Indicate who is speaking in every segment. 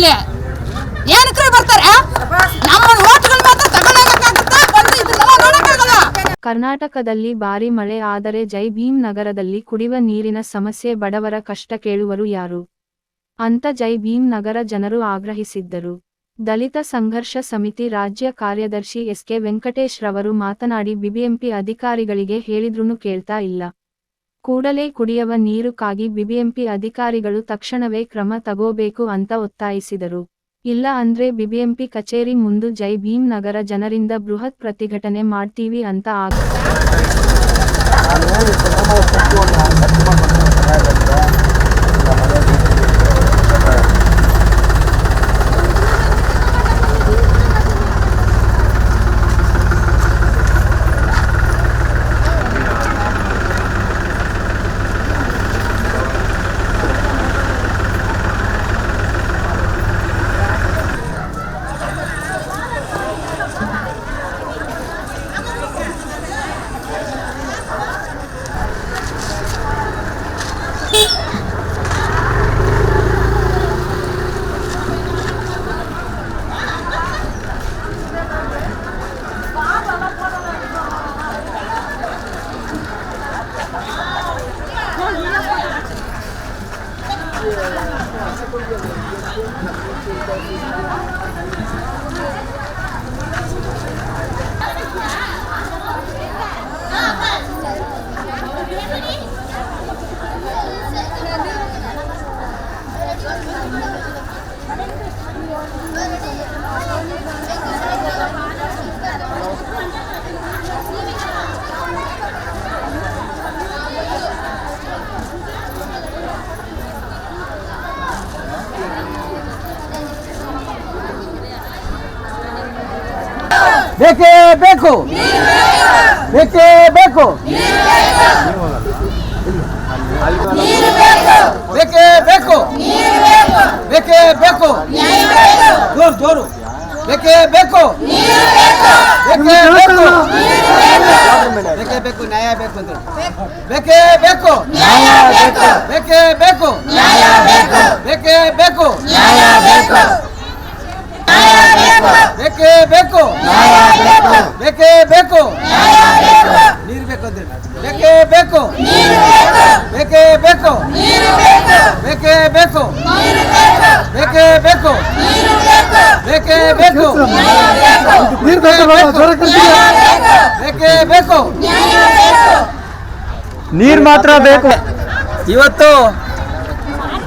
Speaker 1: ಇಲ್ಲಿ. ಬರ್ತಾರೆ
Speaker 2: ಕರ್ನಾಟಕದಲ್ಲಿ ಭಾರಿ ಮಳೆ, ಆದರೆ ಜೈ ಭೀಮ್ ನಗರದಲ್ಲಿ ಕುಡಿಯುವ ನೀರಿನ ಸಮಸ್ಯೆ, ಬಡವರ ಕಷ್ಟ ಕೇಳುವರು ಯಾರು? ಅಂತ ಜೈ ಭೀಮ್ ನಗರ ಜನರು ಆಗ್ರಹಿಸಿದ್ದರು. ದಲಿತ ಸಂಘರ್ಷ ಸಮಿತಿ ರಾಜ್ಯ ಕಾರ್ಯದರ್ಶಿ ಎಸ್ಕೆ ವೆಂಕಟೇಶ್ ರವರು ಮಾತನಾಡಿ, ಬಿಬಿಎಂಪಿ ಅಧಿಕಾರಿಗಳಿಗೆ ಹೇಳಿದ್ರೂ ಕೇಳ್ತಾ ಇಲ್ಲ. ಕೂಡಲೇ ಕುಡಿಯುವ ನೀರುಕ್ಕಾಗಿ ಬಿಬಿಎಂಪಿ ಅಧಿಕಾರಿಗಳು ತಕ್ಷಣವೇ ಕ್ರಮ ತಗೋಬೇಕು ಅಂತ ಒತ್ತಾಯಿಸಿದರು. ಇಲ್ಲ ಅಂದ್ರೆ ಬಿಬಿಎಂಪಿ ಕಚೇರಿ ಮುಂದು ಜೈ ಭೀಮ್ ನಗರ ಜನರಿಂದ ಬೃಹತ್ ಪ್ರತಿಭಟನೆ ಮಾಡ್ತೀವಿ ಅಂತ ಆಗ
Speaker 3: ಬೇಕೇ ಬೇಕು ಬೇಕೇ ಬೇಕು ಬೇಕೇ ಬೇಕು ಬೇಕೇ ಬೇಕು ಜೋರು ಜೋರು ಬೇಕೇ ಬೇಕು ಬೇಕೇ ಬೇಕು ಬೇಕೇ ಬೇಕು ನ್ಯಾಯ ಬೇಕು ಬೇಕೇ ಬೇಕು ಬೇಕೇ ಬೇಕು ಬೇಕೇ ಬೇಕು ಬೇಕೇ ಬೇಕು. ಬೇಕೇ ಬೇಕು. ನೀರು ಬೇಕು ಅಂದ್ರೆ ಬೇಕೇ ಬೇಕು. ಬೇಕೇ. ಬೇಕು ಬೇಕೇ. ಬೇಕು. ಬೇಕೇ ಬೇಕು. ಬೇಕೇ. ಬೇಕು ಬೇಕೇ. ಬೇಕು.
Speaker 4: ನೀರು ಮಾತ್ರ ಬೇಕು.
Speaker 3: ಇವತ್ತು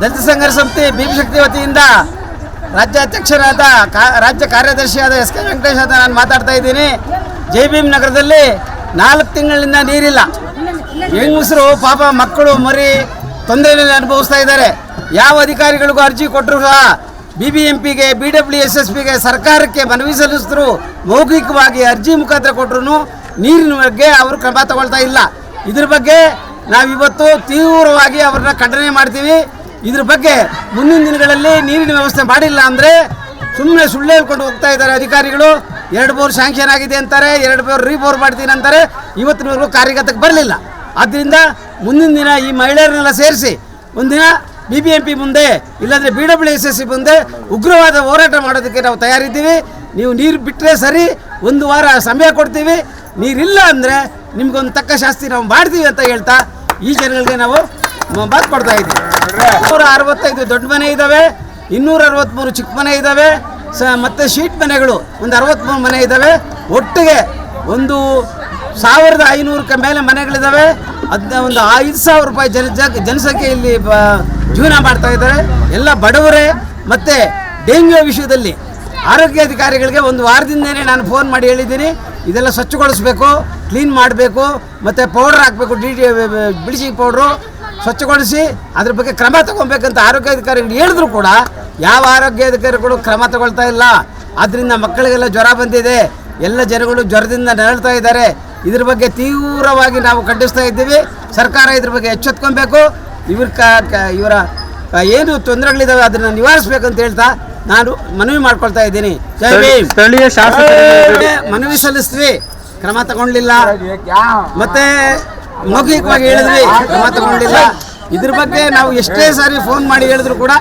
Speaker 3: ದಲಿತ ಸಂಘರ್ಷ ಸಮಿತಿ ಭೀಮಶಕ್ತಿ ವತಿಯಿಂದ ರಾಜ್ಯಾಧ್ಯಕ್ಷರಾದ ಕಾ- ರಾಜ್ಯ ಕಾರ್ಯದರ್ಶಿಯಾದ ಎಸ್ ಕೆ ವೆಂಕಟೇಶ್ ಅಂತ ನಾನು ಮಾತಾಡ್ತಾ ಇದ್ದೀನಿ. ಜೈ ಭೀಮ್ ನಗರದಲ್ಲಿ ನಾಲ್ಕು ತಿಂಗಳಿಂದ ನೀರಿಲ್ಲ. ಹೆಂಗಸರು, ಪಾಪ ಮಕ್ಕಳು, ಮರಿ ತೊಂದರೆಯಲ್ಲಿ ಅನುಭವಿಸ್ತಾ ಇದ್ದಾರೆ. ಯಾವ ಅಧಿಕಾರಿಗಳಿಗೂ ಅರ್ಜಿ ಕೊಟ್ಟರು ಸಹ ಬಿ ಬಿ ಎಂ ಪಿಗೆ ಬಿ ಡಬ್ಲ್ಯೂ ಎಸ್ ಎಸ್ ಪಿಗೆ, ಸರ್ಕಾರಕ್ಕೆ ಮನವಿ ಸಲ್ಲಿಸಿದ್ರು. ಮೌಖಿಕವಾಗಿ ಅರ್ಜಿ ಮುಖಾಂತರ ಕೊಟ್ಟರು ನೀರಿನ ಬಗ್ಗೆ ಅವರು ಕ್ರಮ ತಗೊಳ್ತಾ ಇಲ್ಲ. ಇದ್ರ ಬಗ್ಗೆ ನಾವಿವತ್ತು ತೀವ್ರವಾಗಿ ಅವ್ರನ್ನ ಖಂಡನೆ ಮಾಡ್ತೀವಿ. ಇದ್ರ ಬಗ್ಗೆ ಮುಂದಿನ ದಿನಗಳಲ್ಲಿ ನೀರಿನ ವ್ಯವಸ್ಥೆ ಮಾಡಿಲ್ಲ ಅಂದರೆ ಸುಮ್ಮನೆ ಸುಳ್ಳು ಹೇಳ್ಕೊಂಡು ಹೋಗ್ತಾ ಇದ್ದಾರೆ ಅಧಿಕಾರಿಗಳು. ಎರಡು ಬೋರ್ ಸ್ಯಾಂಕ್ಷನ್ ಆಗಿದೆ ಅಂತಾರೆ, ಎರಡು ಬೋರ್ ರೀಬೋರ್ ಮಾಡ್ತೀನಿ ಅಂತಾರೆ. ಇವತ್ತಿನವರೆಗೂ ಕಾರ್ಯಗತಕ್ಕೆ ಬರಲಿಲ್ಲ. ಆದ್ದರಿಂದ ಮುಂದಿನ ದಿನ ಈ ಮಹಿಳೆಯರನ್ನೆಲ್ಲ ಸೇರಿಸಿ ಒಂದಿನ ಬಿ ಬಿ ಎಂ ಪಿ ಮುಂದೆ, ಇಲ್ಲಾಂದರೆ B W S S C ಮುಂದೆ ಉಗ್ರವಾದ ಹೋರಾಟ ಮಾಡೋದಕ್ಕೆ ನಾವು ತಯಾರಿದ್ದೀವಿ. ನೀವು ನೀರು ಬಿಟ್ಟರೆ ಸರಿ, ಒಂದು ವಾರ ಸಮಯ ಕೊಡ್ತೀವಿ. ನೀರಿಲ್ಲ ಅಂದರೆ ನಿಮಗೊಂದು ತಕ್ಕ ಶಾಸ್ತಿ ನಾವು ಮಾಡ್ತೀವಿ ಅಂತ ಹೇಳ್ತಾ ಈ ಜನಗಳಿಗೆ ನಾವು ಮಾತು ಕೊಡ್ತಾ ಇದ್ದೀವಿ. ನೂರ ಅರವತ್ತೈದು ದೊಡ್ಡ ಮನೆ ಇದ್ದಾವೆ ಇನ್ನೂರ ಅರವತ್ತ್ಮೂರು ಚಿಕ್ಕ ಮನೆ ಇದ್ದಾವೆ ಸ ಮತ್ತು ಶೀಟ್ ಮನೆಗಳು ಒಂದು ಅರವತ್ತ್ಮೂರು ಮನೆ ಇದ್ದಾವೆ ಒಟ್ಟಿಗೆ ಒಂದು ಸಾವಿರದ ಐನೂರಕ್ಕೆ ಮೇಲೆ ಮನೆಗಳಿದ್ದಾವೆ ಅದನ್ನ ಒಂದು ಐದು ಸಾವಿರ ರೂಪಾಯಿ ಜನ ಜನಸಂಖ್ಯೆ ಇಲ್ಲಿ ಬ ಜೀವನ ಮಾಡ್ತಾ ಇದ್ದಾರೆ. ಎಲ್ಲ ಬಡವರೇ ಮತ್ತು ಡೆಂಗ್ಯೂ ವಿಷಯದಲ್ಲಿ ಆರೋಗ್ಯ ಅಧಿಕಾರಿಗಳಿಗೆ ಒಂದು ವಾರದಿಂದನೇ ನಾನು ಫೋನ್ ಮಾಡಿ ಹೇಳಿದ್ದೀನಿ. ಇದೆಲ್ಲ ಸ್ವಚ್ಛಗೊಳಿಸ್ಬೇಕು, ಕ್ಲೀನ್ ಮಾಡಬೇಕು, ಮತ್ತು ಪೌಡ್ರ್ ಹಾಕಬೇಕು, ಡಿ ಟಿ ಬ್ಲೀಚಿಂಗ್ ಪೌಡ್ರು. ಸ್ವಚ್ಛಗೊಳಿಸಿ ಅದ್ರ ಬಗ್ಗೆ ಕ್ರಮ ತಗೊಬೇಕಂತ ಆರೋಗ್ಯ ಅಧಿಕಾರಿಗಳು ಹೇಳಿದ್ರು ಕೂಡ ಯಾವ ಆರೋಗ್ಯ ಅಧಿಕಾರಿಗಳು ಕ್ರಮ ತಗೊಳ್ತಾ ಇಲ್ಲ. ಆದ್ದರಿಂದ ಮಕ್ಕಳಿಗೆಲ್ಲ ಜ್ವರ ಬಂದಿದೆ. ಎಲ್ಲ ಜನಗಳು ಜ್ವರದಿಂದ ನರಳ್ತಾ ಇದ್ದಾರೆ. ಇದ್ರ ಬಗ್ಗೆ ತೀವ್ರವಾಗಿ ನಾವು ಖಂಡಿಸ್ತಾ ಇದ್ದೀವಿ. ಸರ್ಕಾರ ಇದ್ರ ಬಗ್ಗೆ ಎಚ್ಚೆತ್ಕೊಬೇಕು ಇವ್ರ ಕ ಕ- ಇವರ ಏನು ತೊಂದರೆಗಳಿದಾವೆ ಅದನ್ನು ನಿವಾರಿಸ್ಬೇಕಂತ ಹೇಳ್ತಾ ನಾನು ಮನವಿ ಮಾಡ್ಕೊಳ್ತಾ ಇದ್ದೀನಿ. ಜೈ ಭೀಮ್.
Speaker 4: ಸ್ಥಳೀಯ ಶಾಸಕ
Speaker 3: ಮನವಿ ಸಲ್ಲಿಸ್ತೀವಿ ಕ್ರಮ ತಗೊಳ್ಲಿಲ್ಲ ಮತ್ತೆ ಮೌಖಿಕವಾಗಿ ಹೇಳಿದ್ವಿ ಕ್ರಮ ತಗೊಂಡಿಲ್ಲ. ಇದ್ರ ಬಗ್ಗೆ ನಾವು ಎಷ್ಟೇ ಸಾರಿ ಫೋನ್ ಮಾಡಿ ಹೇಳಿದ್ರು ಕೂಡ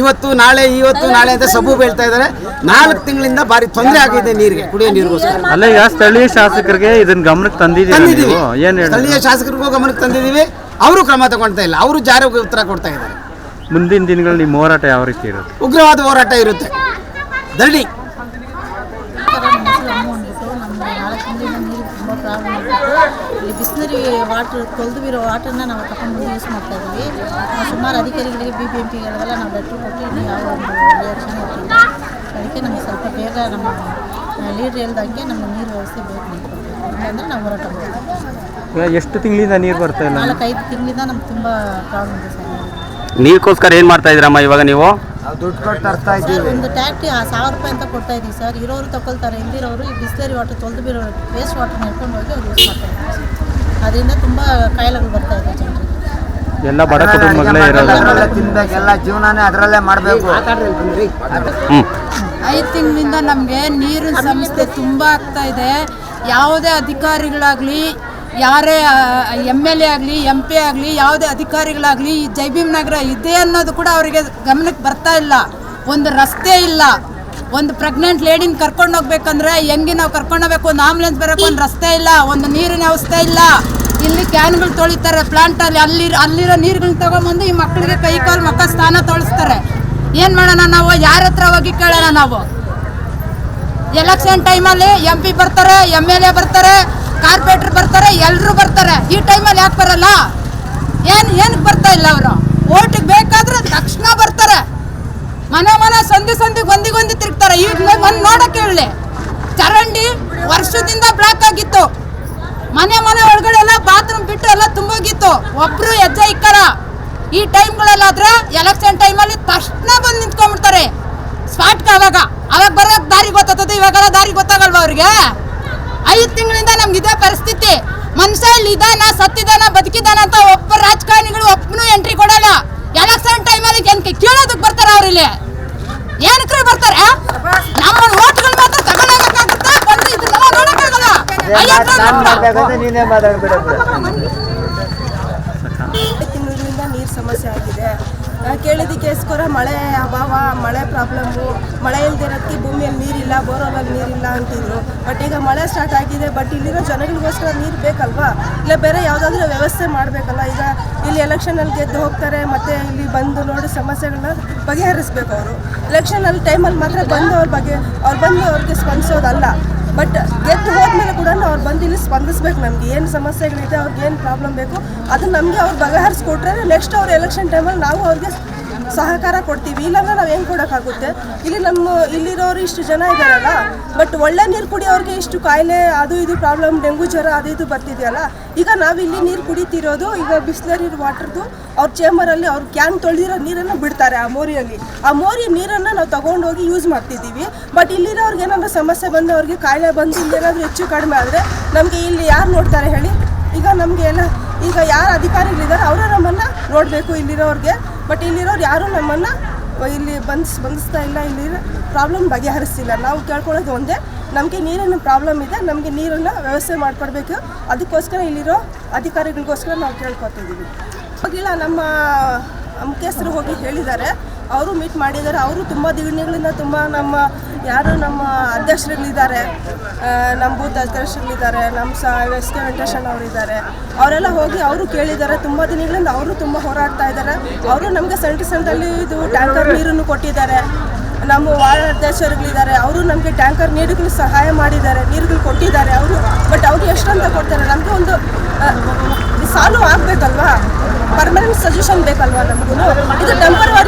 Speaker 3: ಇವತ್ತು ನಾಳೆ ಇವತ್ತು ನಾಳೆ ಅಂತ ಸಬು ಬೀಳ್ತಾ ಇದ್ದಾರೆ. ನಾಲ್ಕು ತಿಂಗಳಿಂದ ಭಾರಿ ತೊಂದರೆ ಆಗಿದೆ ನೀರಿಗೆ ಕುಡಿಯೋ ನೀರಿಗೋಸ್ಕರ.
Speaker 4: ಅಲ್ಲ ಈಗ ಸ್ಥಳೀಯ ಶಾಸಕರಿಗೆ ಇದನ್ನ ಗಮನಕ್ಕೆ
Speaker 3: ತಂದಿದ್ದೀವಿ.
Speaker 4: ಏನು
Speaker 3: ಸ್ಥಳೀಯ ಶಾಸಕರಿಗೂ ಗಮನಕ್ಕೆ ತಂದಿದ್ದೀವಿ. ಅವರು ಕ್ರಮ ತಗೊಳ್ತಾ ಇಲ್ಲ. ಅವರು ಜಾರಿಗೆ ಉತ್ತರ ಕೊಡ್ತಾ ಇದ್ದಾರೆ.
Speaker 4: ಮುಂದಿನ ದಿನಗಳಲ್ಲಿ ನಿಮ್ಮ ಹೋರಾಟ ಯಾವ ರೀತಿ ಇರುತ್ತೆ?
Speaker 3: ಉಗ್ರವಾದ ಹೋರಾಟ ಇರುತ್ತೆ. ಧರಣಿ
Speaker 5: ಅಂದ್ಬಿಟ್ಟು ನಮ್ಗೆ ನಾಲ್ಕು ತಿಂಗಳಿಂದ ನೀರು ತುಂಬ ಪ್ರಾಬ್ಲಮ್ ಆಗಿತ್ತು ಬಿಸ್ನರಿ ವಾಟ್ರ್ ತೊಳೆದು ಬಿರೋ ವಾಟರ್ನ ನಾವು ತಗೊಂಡು ಬಂದು ಯೂಸ್ ಮಾಡ್ತಾ ಇದ್ದೀವಿ. ಸುಮಾರು ಅಧಿಕಾರಿಗಳಿಗೆ ಬಿ ಬಿ ಎಂ ಪಿಗಳಿಗೆಲ್ಲ ನಾವು ಲೆಟ್ರ್ ಕೊಟ್ಟು ಇನ್ನು ಯಾವ ಒಂದು ರಿಯಾಕ್ಷನ್ ಇರ್ತಿಲ್ಲ. ಅದಕ್ಕೆ ನಮಗೆ ಸ್ವಲ್ಪ ಬೇಗ ನಮ್ಮ ಲೀಡ್ರ್ ಹೇಳ್ದಂಗೆ ನಮ್ಮ ನೀರು ವ್ಯವಸ್ಥೆ ಬೇಕು ಮಾಡ್ಕೊಡ್ಬೇಕು. ಇಲ್ಲಾಂದರೆ ನಾವು ಹೋರಾಟ ಮಾಡ್ತೀವಿ.
Speaker 4: ಈಗ ಎಷ್ಟು ತಿಂಗಳಿಂದ ನೀರು ಬರ್ತಾ ಇಲ್ಲ?
Speaker 5: ನಾಲ್ಕೈದು ತಿಂಗಳಿಂದ ನಮ್ಗೆ ತುಂಬ ಪ್ರಾಬ್ಲಮ್ ಇದೆ ಸರ್.
Speaker 6: ನೀರ್ಗೋಸ್ಕರ ಏನು ಮಾಡ್ತಾ ಇದ್ರಮ್ಮ ಇವಾಗ ನೀವು?
Speaker 3: ದುಡ್ಡು ಕೊಟ್ಟು ತರ್ತಾ
Speaker 5: ಸರ್ ಒಂದು ಟ್ಯಾಕ್ಟಿ ಆ ಸಾವಿರ ರೂಪಾಯಿ ಅಂತ ಕೊಡ್ತಾ ಇದ್ದೀವಿ ಸರ್. ಇರೋರು ತಗೊಳ್ತಾರೆ ಇಲ್ದಿರೋರು ಈ ಬಿಸ್ಲರಿ ವಾಟರ್ ತೊಳೆದು ಬಿರೋ ವೇಸ್ಟ್ ವಾಟರ್ ನಡ್ಕೊಂಡು ಹೋಗಿ ಅವ್ರು ಯೂಸ್ ಮಾಡ್ತಾ ಇದ್ದಾರೆ ಸರ್ ಅದರಿಂದ ತುಂಬ ಕಾಯಿಲೆಗಳು ಬರ್ತಾ ಇದೆ ಜನರಿಗೆ.
Speaker 4: ಎಲ್ಲ ಬಡ ಕುಟುಂಬಗಳೇ ಇರೋದು
Speaker 3: ತಿನ್ಬೇಕೆಲ್ಲ ಜೀವನನೇ ಅದರಲ್ಲೇ ಮಾಡಬೇಕು.
Speaker 1: ಐದು ತಿಂಗಳಿಂದ ನಮಗೆ ನೀರಿನ ಸಮಸ್ಯೆ ತುಂಬ ಆಗ್ತಾ ಇದೆ. ಯಾವುದೇ ಅಧಿಕಾರಿಗಳಾಗಲಿ ಯಾರೇ ಎಂ ಎಲ್ ಎ ಆಗಲಿ ಎಂ ಪಿ ಆಗಲಿ ಯಾವುದೇ ಅಧಿಕಾರಿಗಳಾಗಲಿ ಈ ಜೈಭೀಮ್ ನಗರ ಇದೆ ಅನ್ನೋದು ಕೂಡ ಅವರಿಗೆ ಗಮನಕ್ಕೆ ಬರ್ತಾ ಇಲ್ಲ. ಒಂದು ರಸ್ತೆ ಇಲ್ಲ. ಒಂದು ಪ್ರೆಗ್ನೆಂಟ್ ಲೇಡಿನ ಕರ್ಕೊಂಡು ಹೋಗ್ಬೇಕಂದ್ರೆ, ಹೆಂಗೆ ನಾವು ಕರ್ಕೊಂಡು ಹೋಗ್ಬೇಕು? ಒಂದು ಆಂಬುಲೆನ್ಸ್ ಬರೋಕೆ ಒಂದು ರಸ್ತೆ ಇಲ್ಲ, ಒಂದು ನೀರಿನ ವ್ಯವಸ್ಥೆ ಇಲ್ಲ. ಇಲ್ಲಿ ಕ್ಯಾನ್ಗಳು ತೊಳಿತಾರೆ ಪ್ಲಾಂಟಲ್ಲಿ ಅಲ್ಲಿ ಅಲ್ಲಿರೋ ನೀರುಗಳನ್ನ ತಗೊಂಬಂದು ಈ ಮಕ್ಕಳಿಗೆ ಕೈ ಕಾಲು ಮಕ್ಕ ಸ್ನಾನ ತೊಳಿಸ್ತಾರೆ. ಏನು ಮಾಡೋಣ ನಾವು? ಯಾರ ಹತ್ರ ಹೋಗಿ ಕೇಳೋಣ ನಾವು? ಎಲೆಕ್ಷನ್ ಟೈಮಲ್ಲಿ ಎಂ ಪಿ ಬರ್ತಾರೆ ಎಂ ಎಲ್ ಎ ಬರ್ತಾರೆ ಕಾರ್ಪೊರೇಟರ್ ಬರ್ತಾರೆ ಎಲ್ಲರೂ ಬರ್ತಾರೆ. ಈ ಟೈಮಲ್ಲಿ ಯಾಕೆ ಬರಲ್ಲ? ಏನು ಏನಕ್ಕೆ ಬರ್ತಾ ಇಲ್ಲ ಅವರು? ಓಟಿಗೆ ಬೇಕಾದ್ರೆ ತಕ್ಷಣ ಬರ್ತಾರೆ. ಮನೆ ಮನ ಸಂಧಿ ಸಂಧಿ ಗೊಂದಿ ತಿರುಗ್ತಾರೆ. ಈಗ ಒಂದು ನೋಡಕ್ಕೆ ಹೇಳಿ. ಚರಂಡಿ ವರ್ಷದಿಂದ ಬ್ಲಾಕ್ ಆಗಿತ್ತು. ಮನೆ ಮನೆ ಒಳಗಡೆ ಎಲ್ಲ ಬಾತ್ರೂಮ್ ಬಿಟ್ಟು ಎಲ್ಲ ತುಂಬೋಗಿತ್ತು. ಒಬ್ರು ಹೆಜ್ಜೆ ಇಕ್ಕಲ್ಲ. ಈ ಟೈಮ್ಗಳಲ್ಲಾದ್ರೆ ಎಲೆಕ್ಷನ್ ಟೈಮಲ್ಲಿ ತಕ್ಷಣ ಬಂದು ನಿಂತ್ಕೊಂಡ್ಬಿಡ್ತಾರೆ. ಸ್ಪಾಟ್ ಅವಾಗ. ಅವಾಗ ಬರೋಕ್ ದಾರಿ ಗೊತ್ತಾಗ್ತದೆ. ಇವಾಗೆಲ್ಲ ದಾರಿ ಗೊತ್ತಾಗಲ್ವ ಅವ್ರಿಗೆ? ಐದು ತಿಂಗಳಿಂದ ನಮ್ಗೆ ಇದೇ ಪರಿಸ್ಥಿತಿ. ಮನುಷ್ಯ ಇದಾನ ಸತ್ತಿದಾನ ಬದುಕಿದಾನ ಅಂತ ಒಬ್ಬ ರಾಜಕಾರಣಿಗಳು ಒಬ್ಬನು ಎಂಟ್ರಿ ಕೊಡಲ್ಲ. ಎಲೆಕ್ಷನ್ ಟೈಮಲ್ಲಿ ಕೇಳೋದಕ್ಕೆ ಬರ್ತಾರೆ ಅವ್ರಿಲ್ಲಿ? ಏನಕ್ಕೆ ಬರ್ತಾರೆ ನಮ್ಮ ಓಟ್ಗಳು ಮಾತ್ರ ತಗೊಂಡೋಗಕ್ಕಾಗುತ್ತಾ ಬಂದು ಇದನ್ನೆಲ್ಲ ನೋಡಕ್ಕಾಗಲ್ಲ? ಐವತ್ತು ರೂಪಾಯಿ.
Speaker 3: ನೀನೇ ಮಾತಾಡ್ಬಿಡೋದು.
Speaker 7: ತಿಂಗಳಿಂದ ನೀರು ಸಮಸ್ಯೆ ಆಗಿದೆ. ಆ, ಕೇಳಿದ್ದಕ್ಕೋಸ್ಕರ ಮಳೆ ಅಭಾವ ಮಳೆ ಪ್ರಾಬ್ಲಮ್ಮು ಮಳೆ ಇಲ್ದಿರೋದಕ್ಕೆ ಭೂಮಿಯಲ್ಲಿ ನೀರಿಲ್ಲ ಬೋರ್ವಲ್ಲಿ ನೀರಿಲ್ಲ ಅಂತಿದ್ರು. ಬಟ್ ಈಗ ಮಳೆ ಸ್ಟಾರ್ಟ್ ಆಗಿದೆ ಬಟ್ ಇಲ್ಲಿರೋ ಜನಗಳಿಗೋಸ್ಕರ ನೀರು ಬೇಕಲ್ವಾ? ಇಲ್ಲ ಬೇರೆ ಯಾವುದಾದ್ರೂ ವ್ಯವಸ್ಥೆ ಮಾಡಬೇಕಲ್ಲ? ಈಗ ಇಲ್ಲಿ ಎಲೆಕ್ಷನಲ್ಲಿ ಗೆದ್ದು ಹೋಗ್ತಾರೆ ಮತ್ತು ಇಲ್ಲಿ ಬಂದು ನೋಡಿ ಸಮಸ್ಯೆಗಳನ್ನ ಬಗೆಹರಿಸ್ಬೇಕು ಅವರು. ಎಲೆಕ್ಷನಲ್ಲಿ ಟೈಮಲ್ಲಿ ಮಾತ್ರ ಬಂದು ಅವ್ರ ಬಗ್ಗೆ ಅವ್ರು ಬಂದು ಅವ್ರಿಗೆ ಸ್ಪಂದಿಸೋದಲ್ಲ. ಬಟ್ ಗೆದ್ದು ಹೋದ್ಮೇಲೆ ಕೂಡ ಅವ್ರು ಬಂದು ಇಲ್ಲಿ ಸ್ಪಂದಿಸ್ಬೇಕು. ನಮ್ಗೆ ಏನು ಸಮಸ್ಯೆಗಳಿದೆ, ಅವ್ರಿಗೆ ಏನು ಪ್ರಾಬ್ಲಮ್ ಬೇಕು, ಅದನ್ನ ನಮಗೆ ಅವ್ರು ಬಗೆಹರಿಸ್ಕೊಟ್ರೆ ನೆಕ್ಸ್ಟ್ ಅವ್ರ ಎಲೆಕ್ಷನ್ ಟೈಮಲ್ಲಿ ನಾವು ಅವ್ರಿಗೆ ಸಹಕಾರ ಕೊಡ್ತೀವಿ, ಇಲ್ಲಾಂದ್ರೆ ನಾವು ಹೆಂಗೆ ಕೊಡೋಕ್ಕಾಗುತ್ತೆ? ಇಲ್ಲಿ ನಮ್ಮ, ಇಲ್ಲಿರೋರು ಇಷ್ಟು ಜನ ಇದ್ದಾರಲ್ಲ ಬಟ್ ಒಳ್ಳೆ ನೀರು ಕುಡಿಯೋರಿಗೆ ಇಷ್ಟು ಕಾಯಿಲೆ, ಅದು ಇದು ಪ್ರಾಬ್ಲಮ್ ಡೆಂಗು ಜ್ವರ, ಅದು ಇದು ಬರ್ತಿದೆಯಲ್ಲ, ಈಗ ನಾವು ಇಲ್ಲಿ ನೀರು ಕುಡಿತಿರೋದು, ಈಗ ಬಿಸ್ಲರಿ ವಾಟರ್ದು ಅವ್ರ ಚೇಂಬರಲ್ಲಿ ಅವ್ರ ಕ್ಯಾನ್ ತೊಳೆದಿರೋ ನೀರನ್ನು ಬಿಡ್ತಾರೆ ಆ ಮೋರಿಯಲ್ಲಿ. ಆ ಮೋರಿ ನೀರನ್ನು ನಾವು ತಗೊಂಡೋಗಿ ಯೂಸ್ ಮಾಡ್ತಿದ್ದೀವಿ ಬಟ್ ಇಲ್ಲಿರೋರ್ಗೆ ಏನಾದರೂ ಸಮಸ್ಯೆ ಬಂದು ಅವ್ರಿಗೆ ಕಾಯಿಲೆ ಬಂದು ಇಲ್ಲಿ ಏನಾದರೂ ಹೆಚ್ಚು ಕಡಿಮೆ ಆದರೆ ನಮಗೆ ಇಲ್ಲಿ ಯಾರು ನೋಡ್ತಾರೆ ಹೇಳಿ? ಈಗ ನಮಗೆ ಎಲ್ಲ, ಈಗ ಯಾರು ಅಧಿಕಾರಿಗಳಿದ್ದಾರೆ ಅವರು ನಮ್ಮನ್ನು ನೋಡಬೇಕು ಇಲ್ಲಿರೋರಿಗೆ. ಬಟ್ ಇಲ್ಲಿರೋರು ಯಾರೂ ನಮ್ಮನ್ನು ಇಲ್ಲಿ ಬಂದು ಬಂಧಿಸ್ತಾ ಇಲ್ಲ, ಇಲ್ಲಿ ಪ್ರಾಬ್ಲಮ್ ಬಗೆಹರಿಸ್ತಿಲ್ಲ. ನಾವು ಕೇಳ್ಕೊಳ್ಳೋದು ಒಂದೇ, ನಮಗೆ ನೀರಿನ ಪ್ರಾಬ್ಲಮ್ ಇದೆ, ನಮಗೆ ನೀರನ್ನು ವ್ಯವಸ್ಥೆ ಮಾಡಿಕೊಡ್ಬೇಕು. ಅದಕ್ಕೋಸ್ಕರ ಇಲ್ಲಿರೋ ಅಧಿಕಾರಿಗಳಿಗೋಸ್ಕರ ನಾವು ಕೇಳ್ಕೊತಿದ್ದೀವಿ. ಹೋಗಿಲ್ಲ ನಮ್ಮ ಮುಖ್ಯಸ್ಥರು ಹೋಗಿ ಹೇಳಿದ್ದಾರೆ. ಅವರು ಮೀಟ್ ಮಾಡಿದ್ದಾರೆ. ಅವರು ತುಂಬ ದಿನಗಳಿಂದ ತುಂಬ ನಮ್ಮ ಯಾರು ನಮ್ಮ ಅಧ್ಯಕ್ಷರುಗಳಿದ್ದಾರೆ. ನಮ್ಮ ಬೂತ್ ಅಧ್ಯಕ್ಷರುಗಳಿದ್ದಾರೆ. ನಮ್ಮ ಸ, ಎಸ್ ಕೆ ವೆಂಕಟೇಶನ್ ಅವರಿದ್ದಾರೆ. ಅವರೆಲ್ಲ ಹೋಗಿ ಅವರು ಕೇಳಿದ್ದಾರೆ. ತುಂಬ ದಿನಗಳಿಂದ ಅವರು ತುಂಬ ಹೋರಾಡ್ತಾ ಇದ್ದಾರೆ. ಅವರು ನಮಗೆ ಸೆಂಟ್ರ್ ಸೆಂಟ್ರಲ್ಲಿ ಇದು ಟ್ಯಾಂಕರ್ ನೀರನ್ನು ಕೊಟ್ಟಿದ್ದಾರೆ. ನಮ್ಮ ವಾರ್ಡ್ ಅಧ್ಯಕ್ಷರುಗಳಿದ್ದಾರೆ. ಅವರು ನಮಗೆ ಟ್ಯಾಂಕರ್ ನೀರುಗಳು ಸಹಾಯ ಮಾಡಿದ್ದಾರೆ. ನೀರುಗಳು ಕೊಟ್ಟಿದ್ದಾರೆ ಅವರು. ಬಟ್ ಅವರು ಎಷ್ಟಂತ ಕೊಡ್ತಾರೆ? ನಮಗೆ ಒಂದು ಸಾಲು ಆಗಬೇಕಲ್ವಾ? ಪರ್ಮನೆಂಟ್ ಸೊಲ್ಯೂಷನ್ ಬೇಕಲ್ವಾ ನಮಗೂ ಇದು ಟೆಂಪರವರಿ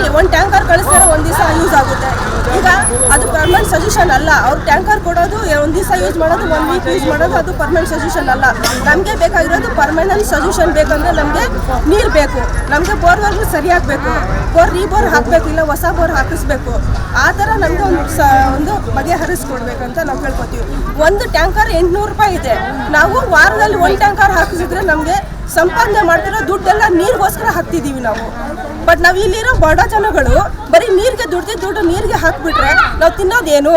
Speaker 7: ಸೊಲ್ಯೂಷನ್ ಅಲ್ಲ. ಅವ್ರು ಟ್ಯಾಂಕರ್ ಕೊಡೋದು ಒಂದು ದಿವಸ ಯೂಸ್ ಮಾಡೋದು ಒನ್ ವೀಕ್ ಯೂಸ್ ಮಾಡೋದು, ಅದು ಪರ್ಮನೆಂಟ್ ಸೊಲ್ಯೂಷನ್ ಅಲ್ಲ. ನಮಗೆ ಬೇಕಾಗಿರೋದು ಪರ್ಮನೆಂಟ್ ಸೊಲ್ಯೂಷನ್ ಬೇಕಂದ್ರೆ ನಮಗೆ ನೀರು ಬೇಕು. ನಮಗೆ ಬೋರ್ವೆಲ್ ಸರಿಯಾಗಬೇಕು. ಬೋರ್ ರೀಬೋರ್ ಹಾಕಬೇಕು, ಇಲ್ಲ ಹೊಸ ಬೋರ್ ಹಾಕಿಸ್ಬೇಕು. ಆ ಥರ ನಮಗೆ ಒಂದು ಸ, ಒಂದು ಬಗೆಹರಿಸ್ಕೊಡ್ಬೇಕಂತ ನಾವು ಕೇಳ್ಕೊತೀವಿ. ಒಂದು ಟ್ಯಾಂಕರ್ ಎಂಟುನೂರು ರೂಪಾಯಿ ಇದೆ. ನಾವು ವಾರದಲ್ಲಿ ಒಂದು ಟ್ಯಾಂಕರ್ ಹಾಕಿಸಿದ್ರೆ ನಮಗೆ ಸಂಪಾದನೆ ಮಾಡ್ತಿರೋ ದುಡ್ಡೆಲ್ಲ ನೀರಿಗೋಸ್ಕರ ಹಾಕ್ತಿದ್ದೀವಿ ನಾವು. ಬಟ್ ನಾವು ಇಲ್ಲಿರೋ ಬಡ ಜನಗಳು ಬರೀ ನೀರಿಗೆ ದುಡ್ದು ದುಡ್ಡು ನೀರಿಗೆ ಹಾಕ್ಬಿಟ್ರೆ ನಾವು ತಿನ್ನೋದೇನು?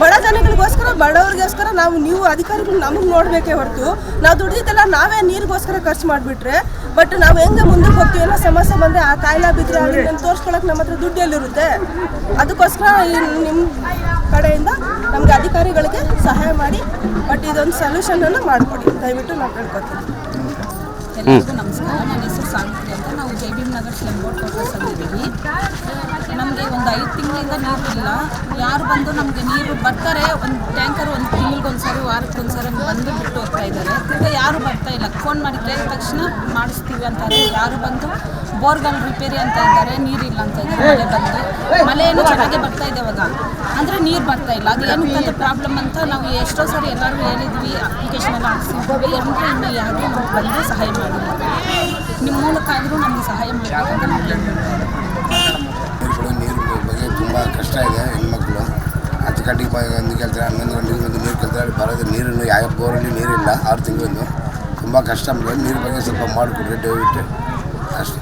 Speaker 7: ಬಡ ಜನಗಳಿಗೋಸ್ಕರ ಬಡವರಿಗೋಸ್ಕರ ನಾವು ನೀವು ಅಧಿಕಾರಿಗಳು ನಮಗೆ ನೋಡಬೇಕೇ ಹೊರತು ನಾವು ದುಡ್ದಿದ್ದೆಲ್ಲ ನಾವೇ ನೀರಿಗೋಸ್ಕರ ಖರ್ಚು ಮಾಡಿಬಿಟ್ರೆ ಬಟ್ ನಾವು ಹೆಂಗೆ ಮುಂದಕ್ಕೆ ಹೋಗ್ತೀವಿ ಏನೋ ಸಮಸ್ಯೆ ಬಂದರೆ ಆ ಕಾಯಿಲೆ ಬಿದ್ದರೆ ಅದನ್ನ ತೋರಿಸ್ಕೊಳಕ್ಕೆ ನಮ್ಮ ಹತ್ರ ದುಡ್ಡು ಎಲ್ಲಿರುತ್ತೆ? ಅದಕ್ಕೋಸ್ಕರ ನಿಮ್ಮ ಕಡೆಯಿಂದ ನಮಗೆ ಅಧಿಕಾರಿಗಳಿಗೆ ಸಹಾಯ ಮಾಡಿ ಬಟ್ ಇದೊಂದು ಸೊಲ್ಯೂಷನನ್ನು ಮಾಡಿಕೊಡಿ. ದಯವಿಟ್ಟು ನಾವು ಕೇಳ್ಕೊತೀವಿ.
Speaker 8: ನಮಸ್ಕಾರ. ನನ್ನ ಹೆಸರು ಸಾವಿತ್ರಿ ಅಂತ. ನಾವು ಜೈ ನಗರ್ ಸ್ಲಮ್ ಬೋರ್ಡ್ ಕ್ವಾರ್ಟರ್ಸಲ್ಲಿ ಇದ್ದೀವಿ ನಮಗೆ ಒಂದು ಐದು ತಿಂಗಳಿಂದ ನೀರು ಇಲ್ಲ. ಯಾರು ಬಂದು ನಮಗೆ ನೀರು ಬರ್ತಾರೆ, ಒಂದು ಟ್ಯಾಂಕರ್ ಒಂದು ತಿಂಗಳಿಗೊಂದ್ಸರಿ, ವಾರಕ್ಕೊಂದ್ಸರಿ ಬಂದು ಬಿಟ್ಟು ಯಾರು ಬರ್ತಾ ಇಲ್ಲ. ಫೋನ್ ಮಾಡಿ ಕೇಳಿದ ತಕ್ಷಣ ಮಾಡಿಸ್ತೀವಿ ಅಂತ ಯಾರು ಬಂದು ಬೋರ್ಗಳು ರಿಪೇರಿ ಅಂತ ಇದ್ದಾರೆ ನೀರಿಲ್ಲ ಅಂತ ಇದ್ದಾರೆ ಬಂದು. ಮಳೆ ಏನು ಬರ್ತಾ ಇದೆ ಇವಾಗ. ಅಂದರೆ ನೀರು ಬರ್ತಾ ಇಲ್ಲ. ಅದು ಏನು ಅಂತ ಪ್ರಾಬ್ಲಮ್ ಅಂತ ನಾವು ಎಷ್ಟೋ ಸರಿ ಎಲ್ಲರಿಗೂ ಹೇಳಿದ್ವಿ ಅಪ್ಲಿಕೇಶನ್ ಎಲ್ಲ ಹಾಕ್ಸಿದ್ವಿ. ಅಂದರೆ ಇನ್ನು ಯಾರು ಬಂದು ಸಹಾಯ ಮಾಡಿಲ್ಲ. ನಿಮ್ಮ ಮೂಲಕ ಆದರೂ ನಮಗೆ ಸಹಾಯ ನಾವು
Speaker 9: ಹತ್ತು ಗಂಟೆಗೆ ಬ- ಒಂದು ಕೇಳ್ತಾರೆ ಹನ್ನೊಂದು ಗಂಟೆಗೆ ಬಂದು ನೀರು ಕೇಳ್ತಾರೆ ಅಲ್ಲಿ ಬರೋದು ನೀರನ್ನು ಯಾವ ಬೋರಲ್ಲಿ ನೀರಿಲ್ಲ ಆರು ತಿಂಗಳಿಂದ ತುಂಬ ಕಷ್ಟ ನಮಗೆ ನೀರು ಬಗ್ಗೆ ಸ್ವಲ್ಪ ಮಾಡಿಕೊಡ್ರಿ ದಯವಿಟ್ಟು ಅಷ್ಟೇ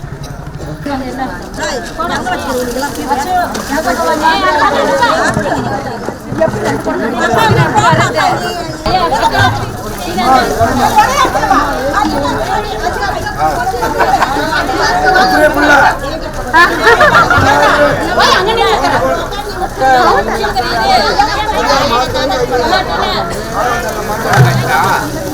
Speaker 8: மக்கள்